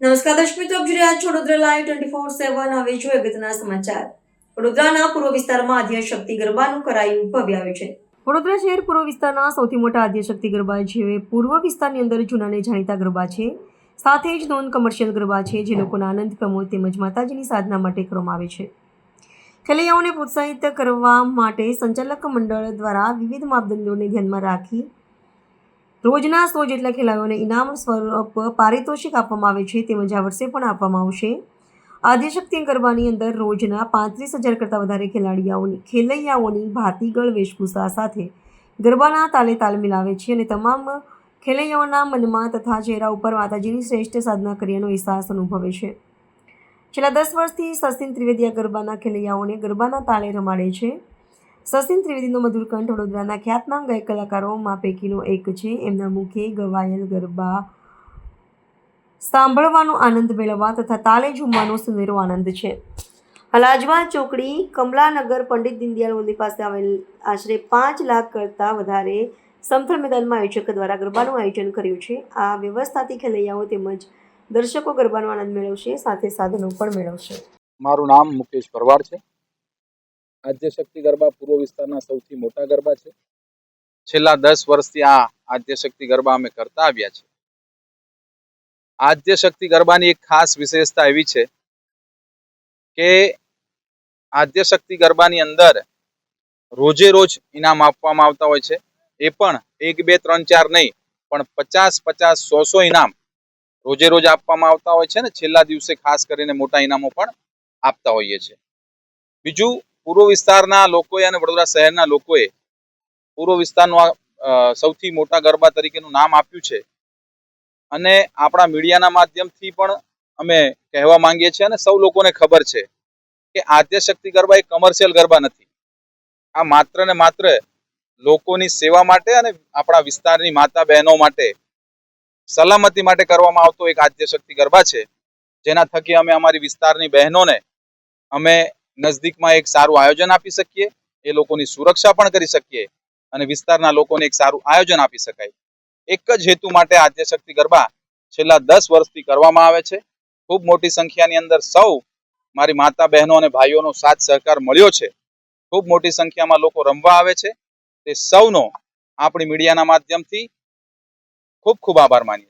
નમસ્કાર દર્શક મિત્રો, આપ રહ્યા છો Vadodara live twenty four seven હવે જોઈએ અગત્યના સમાચાર. વડોદરાના પૂર્વ વિસ્તારમાં આદ્યશક્તિ ગરબાનું કરાયું ભવ્ય આયોજન. વડોદરા શહેર પૂર્વ વિસ્તારના સૌથી મોટા આદ્યશક્તિ ગરબા જે પૂર્વ વિસ્તારની અંદર જૂનાને જાણીતા ગરબા છે. સાથે જ નોન કમર્શિયલ ગરબા છે, જે લોકોના આનંદ, પ્રમોદ તેમજ માતાજીની સાધના માટે કરવામાં આવે છે. ખેલૈયાઓને પ્રોત્સાહિત કરવા માટે સંચાલક મંડળ દ્વારા વિવિધ માપદંડોને ધ્યાનમાં રાખી રોજના સો જેટલા ખેલાડીઓને ઇનામ સ્વરૂપ પારિતોષિક આપવામાં આવે છે તેમજ આ વર્ષે પણ આપવામાં આવશે. આદ્યશક્તિ ગરબાની અંદર રોજના પાંત્રીસ હજાર કરતાં વધારે ખેલાડીઓની ખેલૈયાઓની ભાતીગળ વેશભૂષા સાથે ગરબાના તાલે તાલ મિલાવે છે અને તમામ ખેલૈયાઓના મનમાં તથા ચહેરા ઉપર માતાજીની શ્રેષ્ઠ સાધના કર્યાનો અહેસાસ અનુભવે છે. છેલ્લા દસ વર્ષથી સચિન ત્રિવેદી ગરબાના ખેલૈયાઓને ગરબાના તાલે રમાડે છે. સચિન ત્રિવેદીનો મધુર કંઠ વડોદરાના ખ્યાતનામ ગાયક કલાકારોમાં પૈકીનો એક છે. એમના મુખે ગવાયેલ ગરબા સાંભળવાનો આનંદ મેળવવા તથા તાલે ઝૂમવાનો સુનેરો આનંદ છે. હલાજવા ચોકડી કમલાનગર પંડિત દીનદયાળ મંદિર પાસે આવેલ આશરે પાંચ લાખ કરતાં વધારે સમથળ મેદાનમાં આયોજક દ્વારા ગરબાનું આયોજન કર્યું છે. આ વ્યવસ્થાથી ખેલૈયાઓ તેમજ દર્શકો ગરબાનો આનંદ મેળવશે, સાથે સાધનો પણ મેળવશે. મારું નામ મુકેશ પરવાર છે. આદ્યશક્તિ ગરબા પૂર્વ વિસ્તારના સૌથી મોટા ગરબા છે. છેલ્લા દસ વર્ષથી આ આદ્યશક્તિ ગરબા અમે કરતા આવ્યા છે આદ્યશક્તિ ગરબાની એક ખાસ વિશેષતા એવી છે કે આદ્યશક્તિ ગરબાની અંદર રોજે રોજ ઇનામ આપવામાં આવતા હોય છે. એ પણ એક, બે, ત્રણ, ચાર નહીં, પણ પચાસ પચાસ, સો સો ઇનામ રોજે રોજ આપવામાં આવતા હોય છે ને, છેલ્લા દિવસે ખાસ કરીને મોટા ઇનામો પણ આપતા હોઈએ છીએ. બીજું પૂર્વ વિસ્તારના લોકોએ અને વડોદરા શહેરના લોકોએ પૂર્વ વિસ્તારનું સૌથી મોટા ગરબા તરીકેનું નામ આપ્યું છે. અને આપણા મીડિયાના માધ્યમથી પણ અમે કહેવા માંગીએ છીએ અને સૌ લોકોને ખબર છે કે આદ્યશક્તિ ગરબા એ કમર્શિયલ ગરબા નથી. આ માત્ર ને માત્ર લોકોની સેવા માટે અને આપણા વિસ્તારની માતા બહેનો માટે, સલામતી માટે કરવામાં આવતો એક આદ્યશક્તિ ગરબા છે. જેના થકી અમે અમારી વિસ્તારની બહેનોને અમે નજદીકમાં એક સારું આયોજન આપી શકીએ, એ લોકોની સુરક્ષા પણ કરી શકીએ અને વિસ્તારના લોકોને એક સારું આયોજન આપી શકાય. એક જ હેતુ માટે આદ્યશક્તિ ગરબા છેલ્લા દસ વર્ષથી કરવામાં આવે છે. ખૂબ મોટી સંખ્યાની અંદર સૌ મારી માતા બહેનો અને ભાઈઓનો સાથ સહકાર મળ્યો છે. ખૂબ મોટી સંખ્યામાં લોકો રમવા આવે છે. તે સૌનો આપણી મીડિયાના માધ્યમથી ખૂબ ખૂબ આભાર માનીએ